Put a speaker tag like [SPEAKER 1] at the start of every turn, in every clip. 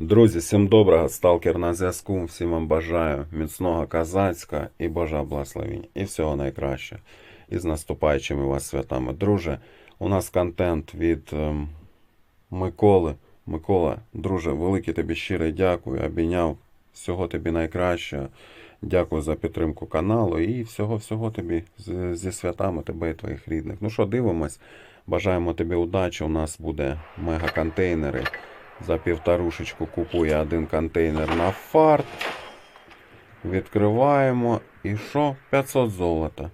[SPEAKER 1] Друзі, всім доброго, сталкер на зв'язку. Всім вам бажаю міцного казацька і Божа благословінь. І всього найкраще. І з наступаючими вас святами. Друже, у нас контент від ем, Миколи. Микола, друже, велике тобі щире дякую. Обійняв. Всього тобі найкраще. Дякую за підтримку каналу і всього-всього тобі зі святами тебе і твоїх рідних. Ну що, дивимось. Бажаємо тобі удачі. У нас буде мега-контейнери. За півторушечку купує один контейнер на фарт. Відкриваємо. І що? 500 золота.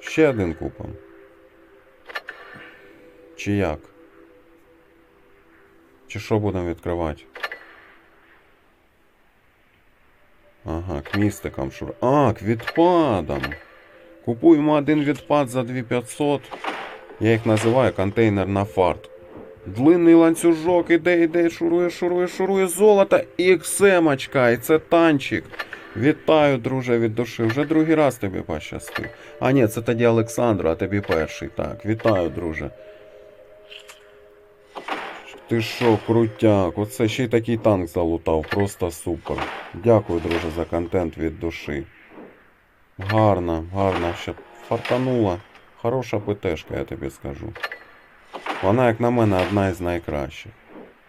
[SPEAKER 1] Ще один купимо. Чи як? Чи що будемо відкривати? Ага, к містикам шур. А, к відпадам. Купуємо один відпад за 2500. Я їх називаю контейнер на фарт. Длинний ланцюжок іде, іде, шурує, шурує, шурує золото і ксемочка, і це танчик. Вітаю, друже, від душі. Вже другий раз тобі пощастив. А ні, це тоді Олександр, а тобі перший. Так, вітаю, друже. Ти що, крутяк, оце ще й такий танк залутав, просто супер. Дякую, друже, за контент від душі. Гарно, гарно, ще фартанула. Хороша ПТшка, я тобі скажу. Вона, як на мене, одна із найкращих.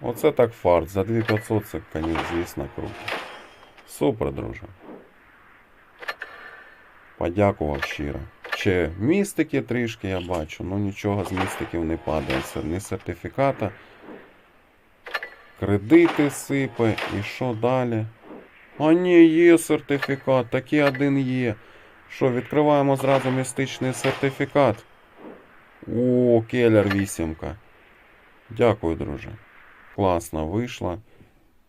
[SPEAKER 1] Оце так фарт. За 2500 це, конець, звісно, круто. Супер, друже. Подякував щиро. Ще містики трішки я бачу, ну нічого з містиків не падає. Це ні сертифіката. Кредити сипе. І що далі? А ні, є сертифікат, такий один є. Що, відкриваємо зразу містичний сертифікат. О, келер вісімка. Дякую, друже. Класно вийшла.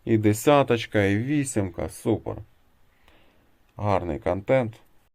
[SPEAKER 1] І десяточка, і вісімка. Супер. Гарний контент.